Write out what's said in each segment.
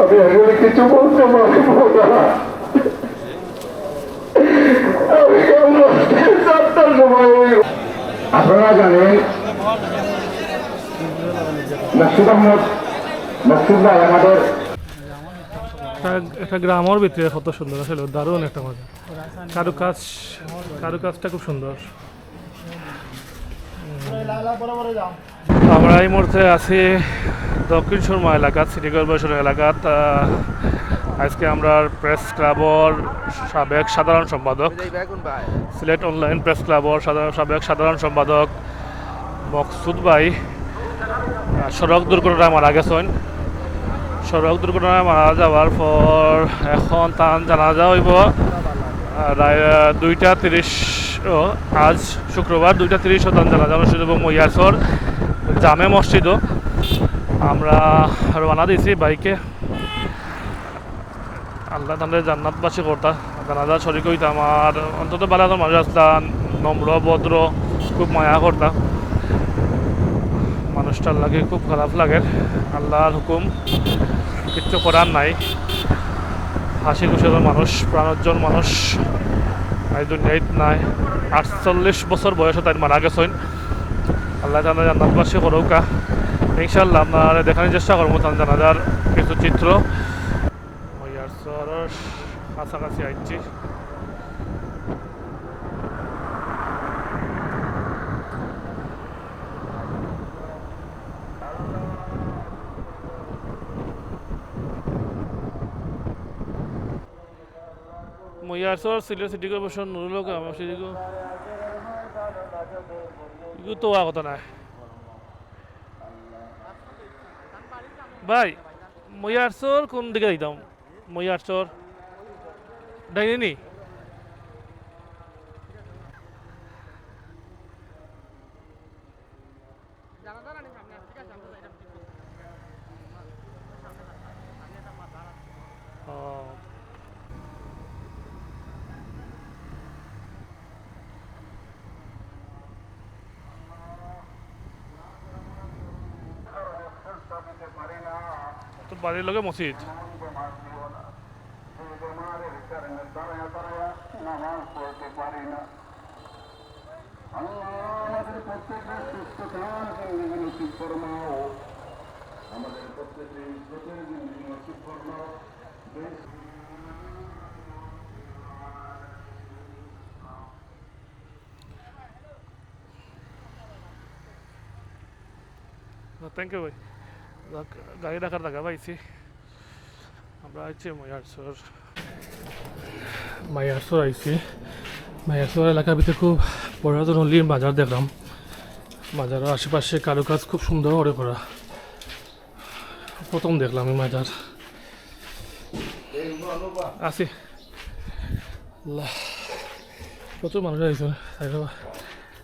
আমি আসলে কিছু বলতে পারব না। আপনারা জানেন মকসুদ আহমদ মকসুদ ভাই আমাদের একটা একটা গ্রামের ভিতরে কত সুন্দর আসলে দারুণ একটা মজা। কারু কাজ কারু কাজটা খুব সুন্দর আমরা এই মুহূর্তে আছি দক্ষিণ সুরমা এলাকাত সিটি কর্পোরেশন এলাকাত আজকে আমরা প্রেস ক্লাবর সাবেক সাধারণ সম্পাদক সিলেট অনলাইন প্রেস ক্লাবর সাবেক সাধারণ সম্পাদক মকসুদ ভাই সড়ক দুর্ঘটনায় মারা গেছেন। সড়ক দুর্ঘটনায় মারা যাওয়ার পর এখন তান জানাজা হইব দুইটা তিরিশ আজ শুক্রবার দুইটা তিরিশ তান জানাজা অনুষ্ঠিত হইব মহিয়াসর জামে মসজিদও আমরা রওনা দিয়েছি বাইকে। আল্লাহ তাদের জান্নাতবাসী করতা। জানাজা শরিক হইতা আমার অন্তত বেলা তো মানুষ আসতাম নম্র, ভদ্র, খুব মায়া করতাম মানুষটার লাগে খুব খারাপ লাগে। আল্লাহর হুকুম, কিচ্ছু করার নাই। হাসি খুশির মানুষ প্রাণোজ্জ্বল মানুষ। এই দুনিয়ায় নাই। আটচল্লিশ বছর বয়সে তাই মারা গেছেন। আল্লাহ জানা জান্নাতবাসী করৌকা ইনশাল্লাহ আপনার দেখানোর চেষ্টা করব তার জানাজার কিছু চিত্র। ওই আর শহরের কাছাকাছি আইছি। মহিয়ারসর সিলেট সিটি কর্পোরেশন, নুরুল কাম সেদিকে এগুলো তো হওয়া কথা নাই। ভাই মহিয়ারসর কোন দিকে দিতাম মহিয়ারসর ডাইনি নি? ও বাড়ির লোকে মসজিদ নামাজ পড়তে পারি না আল্লাহ আমাদের প্রত্যেকের সুস্থতা জিন্দগি নসিব ফরমাও আমাদের প্রত্যেকের ইজ্জতের জিন্দগি নসিব ফরমাও দেশ থ্যাংক ইউ ভাই যাক, গাড়ি রাখার জায়গা পাইছি। আমরা আইছি মায়ারসর মায়ারসর আইছি। মায়ারসর এলাকার ভিতরে খুব পুরাতন হলির বাজার দেখলাম। বাজারের আশেপাশে কারুকাজ খুব সুন্দর করে করা। প্রথম দেখলাম এই বাজার আছি প্রচুর মানুষ আইসন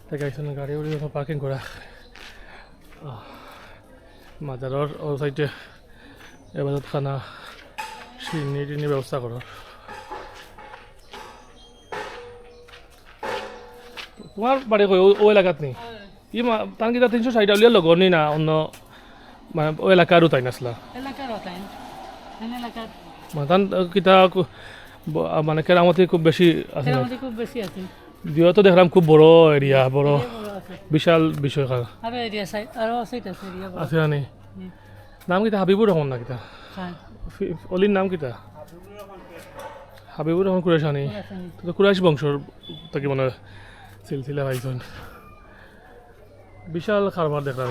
তাই আইসন গাড়ি উড়ি পার্কিং করা। মাজাৰৰ ও সাইডে এবাৰত খানা চিনি টিনি ব্যৱস্থা কৰক। তোমাৰ বাৰী কৈ ও এলেকাত নি? ই তাৰ কিটা তিনিশ চাৰিটা উলিয়াৰ লগৰ নি না অন্য মানে ও এলেকা আৰু তাই নাছিলা মানে তান কিটা মানে কেৰামতি খুব বেছি আছে না? আমাদের খুব বেশি আছে। দিওতো দেখলাম খুব বড় এৰিয়া বড়। বিশাল বিষয় সাইড আছে আনি। নাম কিটা হাবিবুর রহমান না কিটা হ্যাঁ। অলির নাম কিটা হাবিবুর রহমান কুরেশানি আছে নি। তো কুরাইশ বংশর তাকে মানে সিলসিলা ভাইজন। বিশাল খারবার দেখলাম।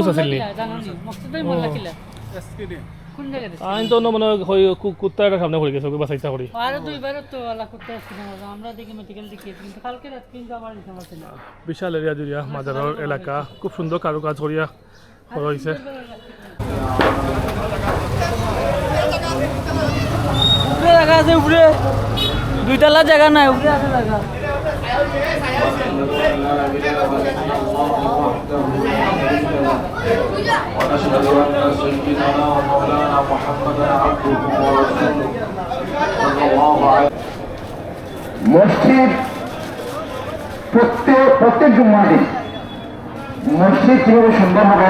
অনুষ্ঠানে। কোন জায়গায় আইন তো মানে কুত্তা একটা সামনে পড়ে গেছে ওকে বাঁচাইতা করি আরও দুইবার তো আল্লাহ করতে আসছিলাম আমরা দেখি মেডিকেল দেখিয়েছি কিন্তু কালকে রাত কিন্তু আমার দিতে পারছি না। বিশাল এরিয়া জুড়িয়া মাজারের এলাকা খুব সুন্দর কারুকাজ করিয়া করা হয়েছে উপরে জায়গা আছে উপরে। দুইতলা জায়গা নাই উপরে আছে জায়গা। ونشهد أن سيدنا ومولانا محمدا عبده ورسوله صلى الله عليه মসজিদ প্রত্যেক প্রত্যেক জুম্মাদিন মসজিদ কিভাবে সুন্দর হবে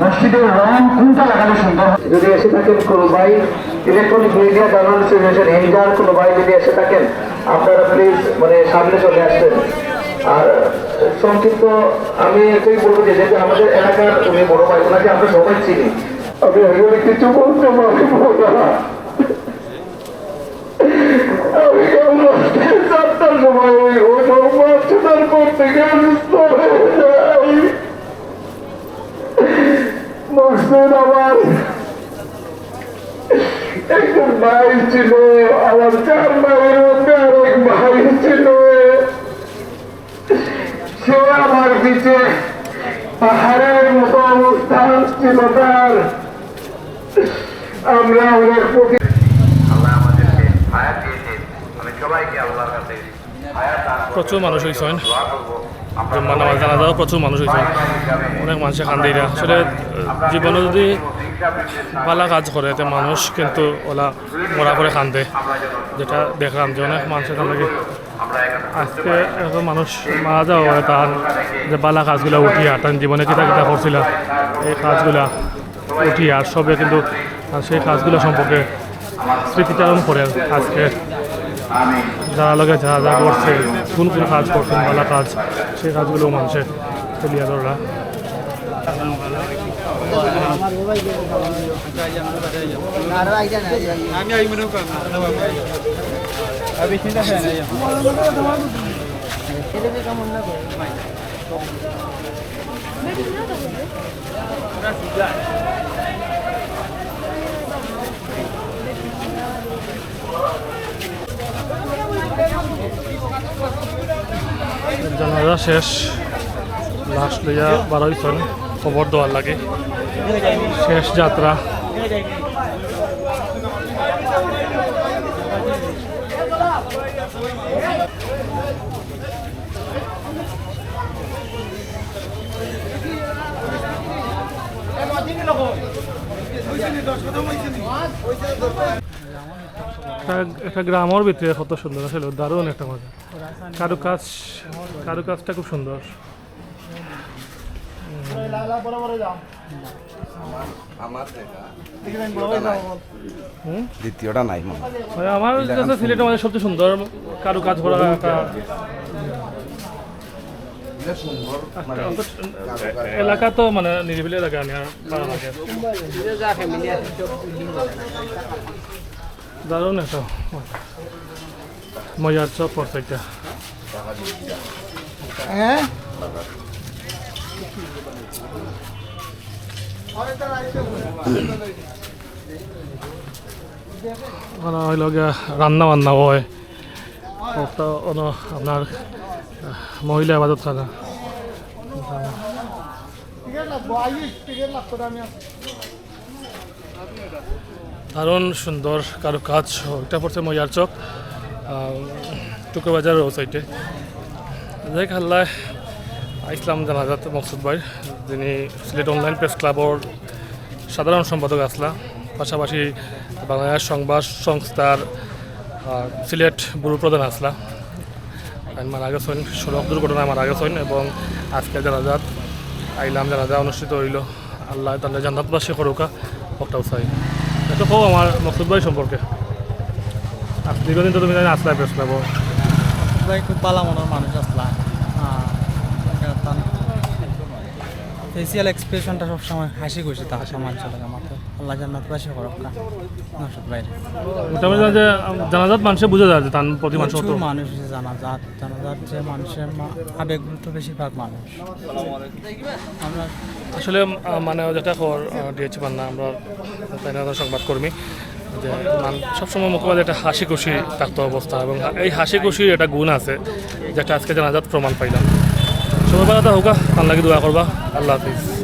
মসজিদের রং কোনটা লাগালে সুন্দর হবে? যদি এসে থাকেন কোনো ভাই ইলেকট্রনিক মিডিয়া জার্নালিস্ট অ্যাসোসিয়েশন এইজার কোনো ভাই যদি এসে থাকেন আপনারা প্লিজ মানে সামনে চলে আসবেন আর সংক্ষিপ্ত আমি এটাই বলব যে যেহেতু আমাদের এলাকার বড় ওনাকে আমরা সবাই চিনি। আমি কিছু আমার ছিল, আমার চার ভাইয়ের মধ্যে আরেক ভাই ছিল। আমরা ওনার প্রতি আল্লাহ আমাদেরকে হায়াত আমি সবাইকে আল্লাহর কাছে। প্রচুর মানুষ হয়েছেন। জুম্মা নামাজ জানা যাওয়া প্রচুর মানুষ হয়েছেন। অনেক মানুষের কান্দি না আসলে জীবনে যদি ভালো কাজ করে তো মানুষ কিন্তু ওলা মরা করে কান্দে। যেটা দেখলাম যে অনেক মানুষের কান্দে আজকে এরকম মানুষ মারা যাওয়া হয় তার যে বালা কাজগুলো উঠি আর তার জীবনে কিতা কিতা করছিল এই কাজগুলা উঠি আর সবে কিন্তু আর সেই কাজগুলো সম্পর্কে স্মৃতিচারণ করে আজকে যারা লগে যা যা করছে, কোন কোন কাজ করছেন ভালো কাজ, সেই কাজগুলো মানুষের তুলিয়া ধরা জানাজা শেষ। লাশ লইয়া বার হইছেন খবর দেওয়ার লাগে। শেষ যাত্রা। একটা- একটা গ্রামের ভিতরে কত সুন্দর ছিল দারুণ একটা মজা। কারুকাজ কারুকাজটা খুব সুন্দর। হুম? দ্বিতীয়টা নাই মানে আমার কাছে সিলেটের মধ্যে সবচেয়ে সুন্দর কারুকাজ করা একটা একটা এলাকা তো মানে নিরিবিলি এলাকা আমি আর দারুণ একটা মজার চপ একটা ওখানে হইল রান্না বান্না হয় আপনার মহিলা আবাদত খানা দারুণ সুন্দর কারও কাজ ওইটা পড়ছে মজার চক টুকু ও সাইডে যাই আল্লাহ, ইসলাম জানাজাত মকসুদ ভাই, যিনি সিলেট অনলাইন প্রেস ক্লাবর সাধারণ সম্পাদক আসলা, পাশাপাশি বাংলাদেশ সংবাদ সংস্থার সিলেট বুড়ো প্রধান আসলা। মারা গেছেন সড়ক দুর্ঘটনায় মারা গেছেন এবং আজকে জানাজাত, আইলাম জানাজা অনুষ্ঠিত হইল। আল্লাহ তাহলে জান্নাতবাসী করুকা একটাও চাই। এটা কও আমার মকসুদ ভাই সম্পর্কে দীর্ঘদিন তো তুমি জানি আসলাই ক্লাব ভাই খুব পালা মনের মানুষ আসলা। ফেসিয়াল এক্সপ্রেশনটা সবসময় হাসি খুশি সমাজ চলে আমাকে আল্লাহ জান্নাত পাশে নসদ যে জানাজাত মানুষে বুঝে যায় যে তার প্রতি মানুষ প্রচুর মানুষ জানাজাত জানাজাত যে মানুষের মা- আবেগগুলো বেশিরভাগ মানুষ। আমরা আসলে মানে যেটা খবর দিয়েছি পান্না আমরা তাই না সংবাদকর্মী যে মান সবসময় মুখে একটা হাসি খুশি থাকতো অবস্থা এবং এই হাসি খুশির একটা গুণ আছে যেটা আজকে জানাজাত প্রমাণ পাইলাম। সবাই হোক তার লাগে দোয়া করবা। আল্লাহ হাফিজ।